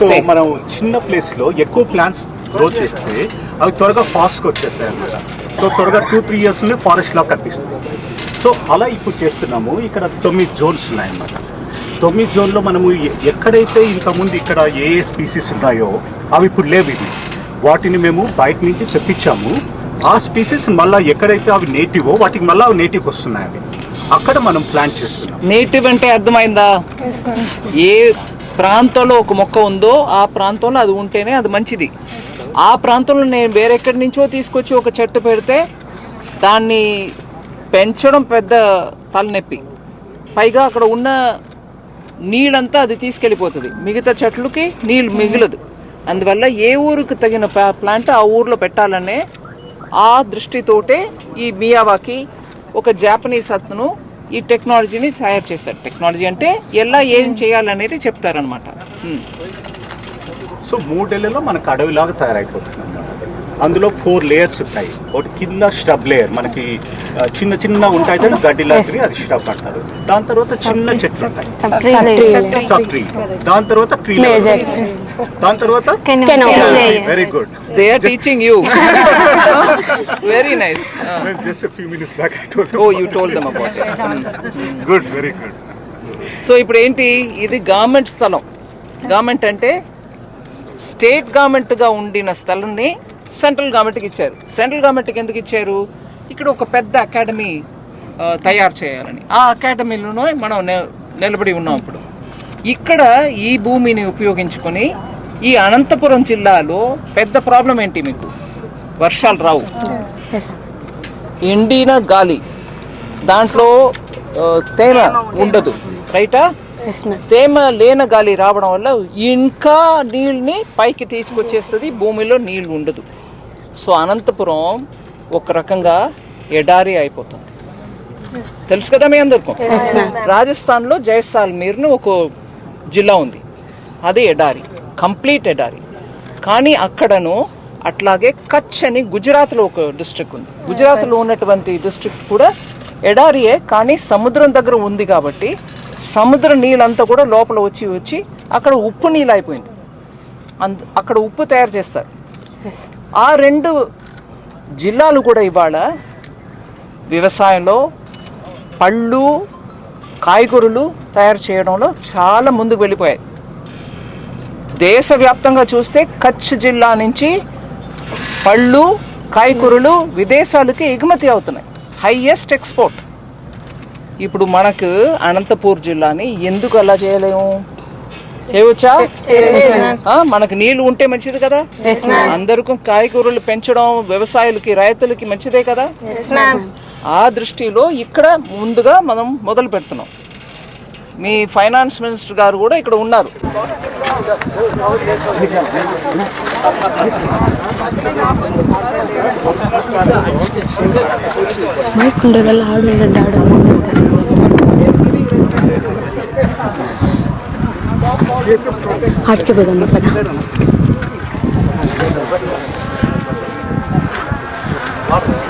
So. మనం చిన్న ప్లేస్లో ఎక్కువ ప్లాంట్స్ గ్రో చేస్తే అవి త్వరగా ఫాస్ట్గా వచ్చేస్తాయి అన్నమాట. సో త్వరగా టూ త్రీ ఇయర్స్ నుండి ఫారెస్ట్ లా కనిపిస్తుంది. సో అలా ఇప్పుడు చేస్తున్నాము. ఇక్కడ తొమ్మిది జోన్స్ ఉన్నాయన్నమాట. తొమ్మిది జోన్లో మనము ఎ- ఎక్కడైతే ఇంతకుముందు ఇక్కడ ఏ ఏ స్పీసీస్ ఉన్నాయో అవి ఇప్పుడు లేవు ఇవి. వాటిని మేము బయట నుంచి తెప్పించాము. ఆ స్పీసీస్ మళ్ళీ ఎక్కడైతే అవి నేటివో వాటికి మళ్ళీ అవి నేటివ్ వస్తున్నాయి అక్కడ మనం ప్లాంట్ చేస్తున్నాం. నేటివ్ అంటే అర్థమైందా? ఏ ప్రాంతంలో ఒక మొక్క ఉందో ఆ ప్రాంతంలో అది ఉంటేనే అది మంచిది. ఆ ప్రాంతంలో నేను వేరెక్కడి నుంచో తీసుకొచ్చి ఒక చెట్టు పెడితే దాన్ని పెంచడం పెద్ద తలనొప్పి. పైగా అక్కడ ఉన్న నీళ్ళంతా అది తీసుకెళ్ళిపోతుంది. మిగతా చెట్లకి నీళ్ళు మిగలదు. అందువల్ల ఏ ఊరికి తగిన ప్లా- ప్లాంట్ ఆ ఊర్లో పెట్టాలనే ఆ దృష్టితోటే ఈ మియావాకి ఒక జాపనీస్ అతను ఈ టెక్నాలజీని తయారు చేశారు. టెక్నాలజీ అంటే ఎలా ఏం చేయాలనేది చెప్తారనమాట సో మూడేళ్ళలో మనకు అడవిలాగా తయారైపోతుంది అన్నమాట అందులో ఫోర్ లేయర్స్ ఉంటాయి. ఒకటి కింద స్hrub లేయర్. మనకి చిన్న చిన్న ఉంటాయి కదా గడ్డి లాంటివి అది స్hrub అంటారు. దాని తర్వాత చిన్న చెట్లు ఉంటాయి. సబ్ ట్రీ దాని తర్వాత ట్రీ దాని తర్వాత very good they are teaching you very nice just few minutes back I told oh you told them about good very good so ఇప్పుడు ఏంటి? ఇది గవర్నమెంట్ స్థలం. గవర్నమెంట్ అంటే స్టేట్ గవర్నమెంట్గా ఉండిన స్థలంని సెంట్రల్ గవర్నమెంట్కి ఇచ్చారు. సెంట్రల్ గవర్నమెంట్కి ఎందుకు ఇచ్చారు? ఇక్కడ ఒక పెద్ద అకాడమీ తయారు చేయాలని. ఆ అకాడమీలోనే మనం నిలబడి ఉన్నాం ఇప్పుడు. ఇక్కడ ఈ భూమిని ఉపయోగించుకొని ఈ అనంతపురం జిల్లాలో పెద్ద ప్రాబ్లం ఏంటి మీకు? వర్షాలు రావు. ఎండిన గాలి దాంట్లో తేమ ఉండదు రైటా? తేమ లేని గాలి రావడం వల్ల ఇంకా నీళ్ళని పైకి తీసుకొచ్చేస్తుంది భూమిలో నీళ్ళు ఉండదు. సో అనంతపురం ఒక రకంగా ఎడారి అయిపోతుంది. తెలుసు కదా మీ అందరికీ? రాజస్థాన్లో జైసాల్మీర్ను ఒక జిల్లా ఉంది. అది ఎడారి. కంప్లీట్ ఎడారి కానీ అక్కడను అట్లాగే కచ్ అని గుజరాత్లో ఒక డిస్ట్రిక్ట్ ఉంది. గుజరాత్లో ఉన్నటువంటి డిస్ట్రిక్ట్ కూడా ఎడారియే కానీ సముద్రం దగ్గర ఉంది కాబట్టి సముద్ర నీళ్ళంతా కూడా లోపల వచ్చి వచ్చి అక్కడ ఉప్పు నీళ్ళు అయిపోయింది. అంద అక్కడ ఉప్పు తయారు చేస్తారు. ఆ రెండు జిల్లాలు కూడా ఇవాళ వ్యవసాయంలో పళ్ళు కాయగూరలు తయారు చేయడంలో చాలా ముందుకు వెళ్ళిపోయాయి. దేశవ్యాప్తంగా చూస్తే కచ్ జిల్లా నుంచి పళ్ళు కాయకూరలు విదేశాలకి ఎగుమతి అవుతున్నాయి. హైయెస్ట్ ఎక్స్పోర్ట్ ఇప్పుడు మనకు అనంతపూర్ జిల్లాని ఎందుకు అలా చేయలేము? చేయవచ్చా ఆ, మనకు నీళ్ళు ఉంటే మంచిది కదా? అందరికీ కాయగూరలు పెంచడం వ్యవసాయులకి రైతులకి మంచిదే కదా? ఆ దృష్టిలో ఇక్కడ ముందుగా మనం మొదలు పెడుతున్నాం. మీ ఫైనాన్స్ మినిస్టర్ గారు కూడా ఇక్కడ ఉన్నారు. ಮೈಕ್ ಉಂಡಾಗಲ್ಲ ಹಾಡು ಉಂಡದ್ದು ಹಾಡು ಹಾಡ್ಕೆ ಬೇಕಮ್ಮ ಪದ Thank you.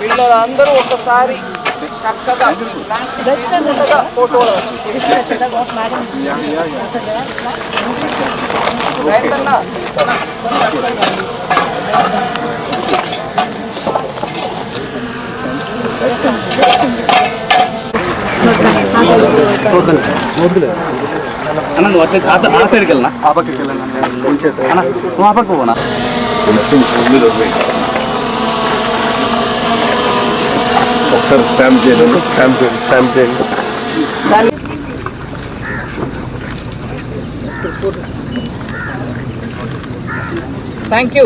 పిల్లలందరూ ఒకసారి చక్కగా ఉండగా ఫోటోలు రైతన్న, అన్న నువ్వు అట్లే ఆ- ఆ సైడ్కి వెళ్ళనా? ఆ పక్కకి వెళ్ళండి అన్న, ఉంచేస్తాను. అన్న నువ్వు ఆ పక్క పోనా? ఒకసారి స్టాంప్ చేయండి స్టాంప్ చేయండి స్టాంప్ చేయండి. దాన్ని థ్యాంక్ యూ